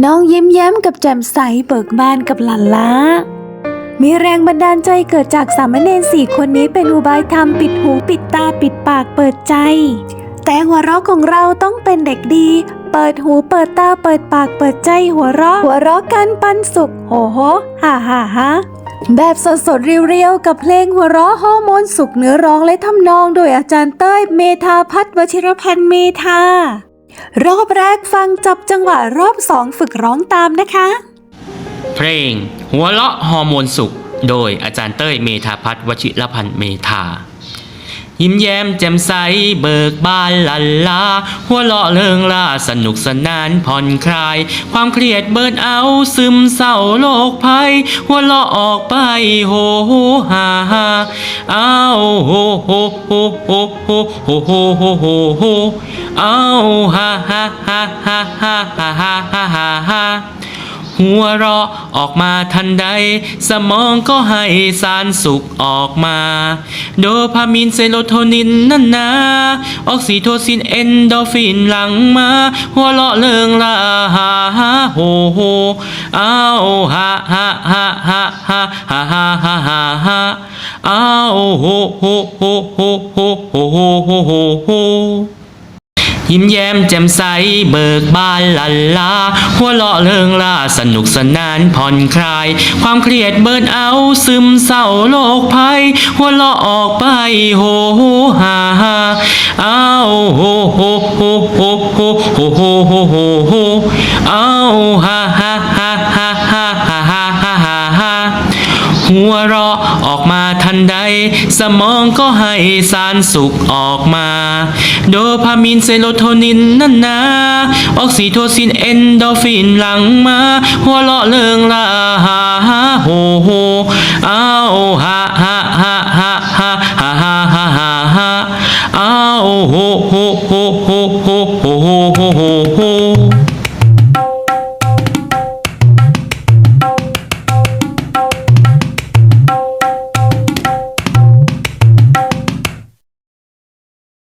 น้องยิ้มแย้มกับแจ่มใสเบิกบานกับหลานล้า มีแรงบันดาลใจเกิดจากสามเณรสี่คนนี้เป็นอุบายธรรมปิดหูปิดตาปิดปากเปิดใจ แต่หัวเราะของเราต้องเป็นเด็กดี เปิดหูเปิดตาเปิดปากเปิดใจหัวเราะ หัวเราะกันปันสุขโหโหฮ่าฮ่าฮ่าแบบสดสดๆเรียวๆ กับเพลงหัวเราะฮอร์โมนสุขเนื้อร้องและทำนองโดยอาจารย์เต้ยเมธาพัฒวชิรพันธ์เมธา รอบแรกฟังจับจังหวะรอบสองฝึกร้องตามนะคะ เพลง หัวเลาะฮอร์โมนสุข โดยอาจารย์เต้ยเมธาพัฒน์วชิรพันธ์เมธา ยิ้มแย้มแจ่มใสเบิกบานลันลา หัวเราะเริงล่าสนุกสนานผ่อนคลาย ความเครียดเบิดเอาซึมเศร้าโรคภัย หัวเราะออกไปโฮโฮฮาฮาอ้าวโฮโฮโฮโฮโฮโฮโฮโฮโฮโฮอ้าฮาฮาฮาฮาฮาฮาฮาฮ่าฮ่าฮ่า หัวเราะออกมาทันใด สมองก็ให้สารสุขออกมา โดพามีนเซโรโทนินนั่นนาออกซิโทซินเอนโดฟินหลังมา หัวเราะเริงลาฮาฮาโฮโฮอ้าวฮาฮาฮาฮาฮาฮาฮาฮาฮาฮาอ้าวโฮโฮโฮโฮโฮโฮโฮโฮโฮโฮ ยิ้มแย้มแจ่มใสเบิกบานลันลา หัวเลาะเริงล่าสนุกสนานผ่อนคลาย ความเครียดเบิดเอาซึมเศร้าโลกภัย หัวเลาะออกไปโฮโฮฮาฮาอ้าวโฮโฮโฮโฮโฮโฮโฮโฮโฮโฮอ้าวฮ่าฮาฮ่าฮ่าฮ่า หัวเราะออกมาทันใด สมองก็ให้สารสุขออกมา โดพามีนเซโรโทนินนั่นนาออกซิโทซินเอนโดฟินหลังมา หัวเราะเริงลาฮาฮาโฮโฮอ้าวฮาฮาฮาฮาฮาฮาฮาฮาฮาฮาอ้าวโฮโฮโฮโฮโฮโฮโฮโฮโฮ